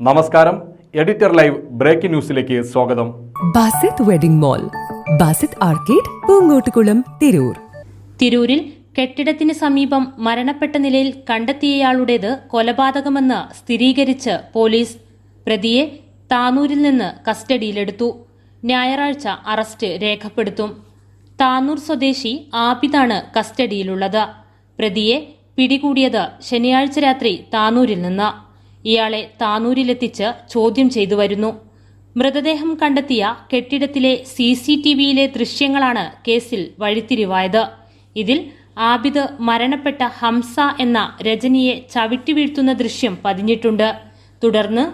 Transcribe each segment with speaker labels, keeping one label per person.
Speaker 1: നമസ്കാരം. Editor live breaking ന്യൂസിലേക്ക് സ്വാഗതം.
Speaker 2: Basith wedding mall Basith arcade Poonkottukulam Tirur.
Speaker 3: തിരൂരിൽ കെട്ടിടത്തിന് സമീപം മരണപ്പെട്ട നിലയിൽ കണ്ടെത്തിയയാളുടേത് കൊലപാതകമെന്ന് സ്ഥിരീകരിച്ച് പോലീസ്. പ്രതിയെ താനൂരിൽ നിന്ന് കസ്റ്റഡിയിലെടുത്തു. ഞായറാഴ്ച അറസ്റ്റ് രേഖപ്പെടുത്തും. താനൂർ സ്വദേശി ആബിദാണ് കസ്റ്റഡിയിലുള്ളത്. പ്രതിയെ പിടികൂടിയത് ശനിയാഴ്ച രാത്രി താനൂരിൽ നിന്ന്. ഇയാളെ താനൂരിലെത്തിച്ച് ചോദ്യം ചെയ്തു വരുന്നു. മൃതദേഹം കണ്ടെത്തിയ കെട്ടിടത്തിലെ സി സി ടി വിയിലെ ദൃശ്യങ്ങളാണ് കേസിൽ വഴിത്തിരിവായത്. ഇതിൽ ആബിദ് മരണപ്പെട്ട ഹംസ എന്ന രജനിയെ ചവിട്ടി വീഴ്ത്തുന്ന ദൃശ്യം പതിഞ്ഞിട്ടുണ്ട്. തുടർന്ന്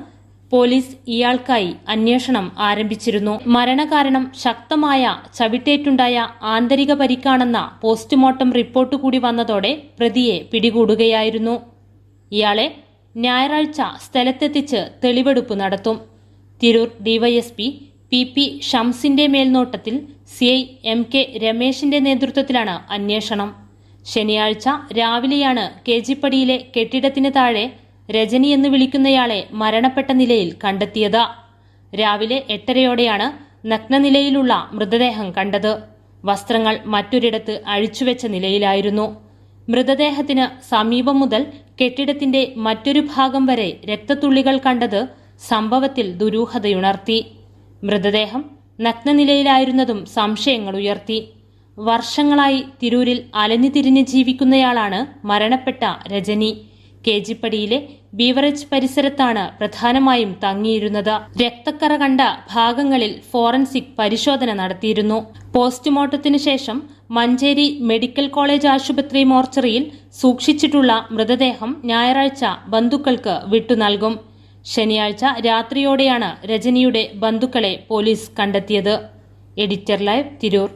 Speaker 3: പോലീസ് ഇയാൾക്കായി അന്വേഷണം ആരംഭിച്ചിരുന്നു. മരണകാരണം ശക്തമായ ചവിട്ടേറ്റുണ്ടായ ആന്തരിക പരിക്കാണെന്ന പോസ്റ്റ്മോർട്ടം റിപ്പോർട്ട് കൂടി വന്നതോടെ പ്രതിയെ പിടികൂടുകയായിരുന്നു. ഇയാളെ ഞായറാഴ്ച സ്ഥലത്തെത്തിച്ച് തെളിവെടുപ്പ് നടത്തും. തിരൂർ ഡിവൈഎസ്പി പി പി ഷംസിന്റെ മേൽനോട്ടത്തിൽ സി ഐ എം കെ രമേശിന്റെ നേതൃത്വത്തിലാണ് അന്വേഷണം. ശനിയാഴ്ച രാവിലെയാണ് കേജിപ്പടിയിലെ കെട്ടിടത്തിന് താഴെ രജനി എന്ന് വിളിക്കുന്നയാളെ മരണപ്പെട്ട നിലയിൽ കണ്ടെത്തിയത്. രാവിലെ എട്ടരയോടെയാണ് നഗ്നനിലയിലുള്ള മൃതദേഹം കണ്ടത്. വസ്ത്രങ്ങൾ മറ്റൊരിടത്ത് അഴിച്ചുവെച്ച നിലയിലായിരുന്നു. മൃതദേഹത്തിന് സമീപം മുതൽ കെട്ടിടത്തിന്റെ മറ്റൊരു ഭാഗം വരെ രക്തത്തുള്ളികൾ കണ്ടത് സംഭവത്തിൽ ദുരൂഹതയുണർത്തി. മൃതദേഹം നഗ്നനിലയിലായിരുന്നതും സംശയങ്ങൾ ഉയർത്തി. വർഷങ്ങളായി തിരൂരിൽ അലഞ്ഞു തിരിഞ്ഞ് ജീവിക്കുന്നയാളാണ് മരണപ്പെട്ട രജനി. കേജിപ്പടിയിലെ ബീവറേജ് പരിസരത്താണ് പ്രധാനമായും തങ്ങിയിരുന്നത്. രക്തക്കറ കണ്ട ഭാഗങ്ങളിൽ ഫോറൻസിക് പരിശോധന നടത്തിയിരുന്നു. പോസ്റ്റ്മോർട്ടത്തിനു ശേഷം മഞ്ചേരി മെഡിക്കൽ കോളേജ് ആശുപത്രി മോർച്ചറിയിൽ സൂക്ഷിച്ചിട്ടുള്ള മൃതദേഹം ഞായറാഴ്ച ബന്ധുക്കൾക്ക് വിട്ടുനൽകും ശനിയാഴ്ച രാത്രിയോടെയാണ് രജനിയുടെ ബന്ധുക്കളെ പോലീസ് കണ്ടെത്തിയത്. Editor live Tirur.